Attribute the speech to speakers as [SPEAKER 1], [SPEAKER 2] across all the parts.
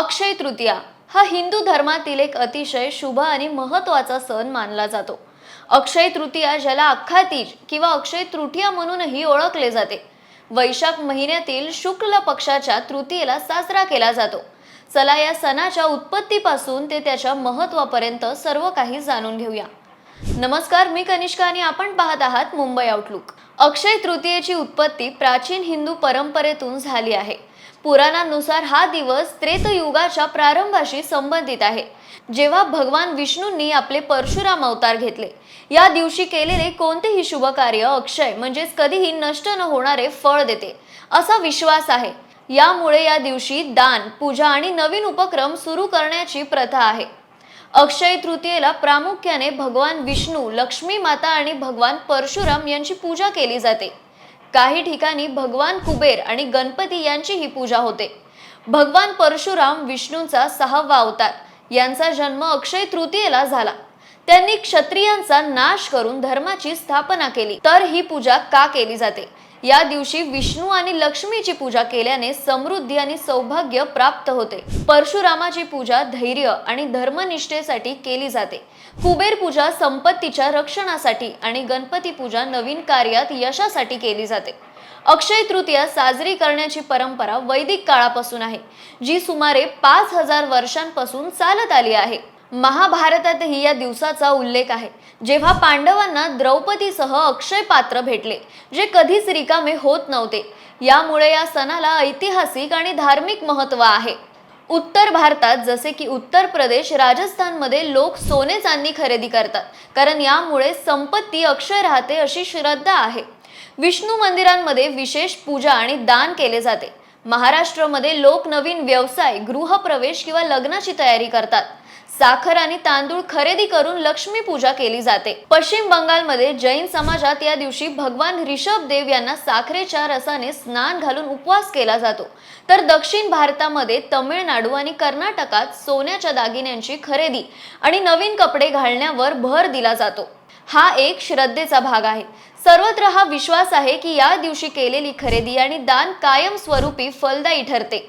[SPEAKER 1] अक्षय तृतीया हा हिंदू धर्मातील एक अतिशय शुभ आणि महत्त्वाचा सण मानला जातो. अक्षय तृतीया ज्याला अख्खा तीज किंवा अक्षय तृतीया म्हणूनही ओळखले जाते. वैशाख महिन्यातील शुक्ल पक्षाच्या तृतीयेला साजरा केला जातो. चला या सणाच्या उत्पत्तीपासून ते त्याच्या महत्त्वापर्यंत सर्व काही जाणून घेऊया. नमस्कार मी कनिष्का आणि आपण पाहत आहात मुंबई आउटलुक अक्षय तृतीयेची उत्पत्ती प्राचीन हिंदू परंपरेतून झाली आहे. पुराणानुसार हा दिवस त्रेतयुगाच्या प्रारंभाशी संबंधित आहे. जेव्हा भगवान विष्णूंनी आपले परशुराम अवतार घेतले. या दिवशी केलेले कोणतेही शुभ कार्य अक्षय म्हणजेच कधीही नष्ट न होणारे फळ देते असा विश्वास आहे. यामुळे या दिवशी दान पूजा आणि नवीन उपक्रम सुरू करण्याची प्रथा आहे. अक्षय तृतीयेला प्रामुख्याने भगवान विष्णू लक्ष्मी माता आणि भगवान परशुराम यांची पूजा केली जाते. काही ठिकाणी भगवान कुबेर आणि गणपती यांचीही पूजा होते. भगवान परशुराम विष्णूंचा सहावा अवतार. यांचा जन्म अक्षय तृतीयेला झाला. त्यांनी क्षत्रियांचा नाश करून धर्माची स्थापना केली. तर ही पूजा का केली जाते? या दिवशी विष्णू आणि लक्ष्मीची पूजा केल्याने समृद्धी आणि सौभाग्य प्राप्त होते. परशुरामाची पूजा धैर्य आणि धर्मनिष्ठेसाठी केली जाते. कुबेर पूजा संपत्तीच्या रक्षणासाठी आणि गणपती पूजा नवीन कार्यात यशासाठी केली जाते. अक्षय तृतीया साजरी करण्याची परंपरा वैदिक काळापासून आहे जी सुमारे पाच हजार वर्षांपासून चालत आली आहे. महाभारतातही या दिवसाचा उल्लेख आहे. जेव्हा पांडवांना द्रौपदीसह अक्षय पात्र भेटले जे कधीच रिकामे होत नव्हते. यामुळे या सणाला ऐतिहासिक आणि धार्मिक महत्त्व आहे. उत्तर भारतात जसे की उत्तर प्रदेश राजस्थानमध्ये लोक सोने चांदी खरेदी करतात कारण यामुळे संपत्ती अक्षय राहते अशी श्रद्धा आहे. विष्णू मंदिरांमध्ये विशेष पूजा आणि दान केले जाते. महाराष्ट्रामध्ये लोक नवीन व्यवसाय गृहप्रवेश किंवा लग्नाची तयारी करतात. साखर आणि तांदूळ खरेदी करून लक्ष्मी पूजा केली जाते. पश्चिम बंगालमध्ये जैन समाजात या दिवशी भगवान ऋषभ देव यांना साखरेच्या रसाने स्नान घालून उपवास केला जातो. तर दक्षिण भारतामध्ये तमिळनाडू आणि कर्नाटकात सोन्याच्या दागिन्यांची खरेदी आणि नवीन कपडे घालण्यावर भर दिला जातो. हा एक श्रद्धेचा भाग आहे. सर्वत्र हा विश्वास आहे की या दिवशी केलेली खरेदी आणि दान कायमस्वरूपी फलदायी ठरते.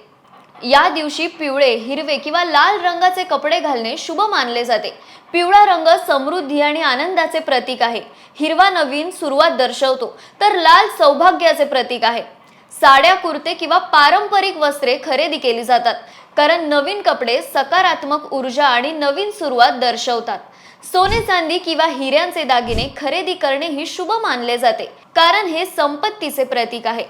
[SPEAKER 1] या दिवशी पिवळे हिरवे किंवा लाल रंगाचे कपडे घालणे शुभ मानले जाते. पिवळा रंग समृद्धी आणि आनंदाचे प्रतीक आहे. हिरवा नवीन सुरुवात दर्शवतो तर लाल सौभाग्याचे प्रतीक आहे. साड्या कुर्ते किंवा पारंपरिक वस्त्रे खरेदी केली जातात कारण नवीन कपडे सकारात्मक ऊर्जा आणि नवीन सुरुवात दर्शवतात. सोने चांदी किंवा हिऱ्यांचे दागिने खरेदी करणे ही शुभ मानले जाते कारण हे संपत्तीचे प्रतीक आहे.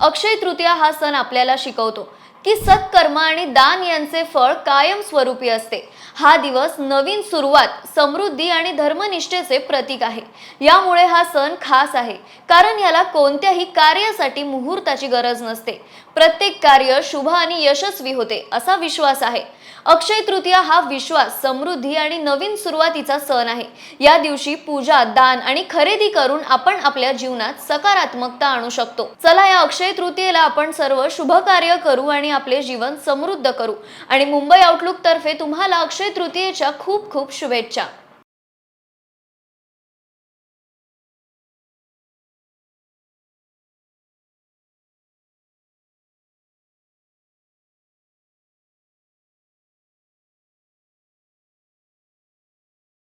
[SPEAKER 1] अक्षय तृतीया हा सण आपल्याला शिकवतो. की सत्कर्म आणि दान यांचे फळ कायमस्वरूपी असते. हा दिवस नवीन सुरुवात समृद्धी आणि धर्मनिष्ठेचे प्रतीक आहे. यामुळे हा सण खास आहे. कारण याला कोणत्याही कार्यासाठी मुहूर्ताची गरज नसते. प्रत्येक कार्य शुभ आणि यशस्वी होते असा विश्वास आहे. अक्षय तृतीया हा विश्वास समृद्धी आणि नवीन सुरुवातीचा सण आहे. या दिवशी पूजा दान आणि खरेदी करून आपण आपल्या जीवनात सकारात्मकता आणू शकतो. चला या अक्षय तृतीयेला आपण सर्व शुभ कार्य करू आणि आपले जीवन समृद्ध करू. आणि मुंबई आउटलुक तर्फे तुम्हाला अक्षय तृतीयेच्या खूप खूप शुभेच्छा.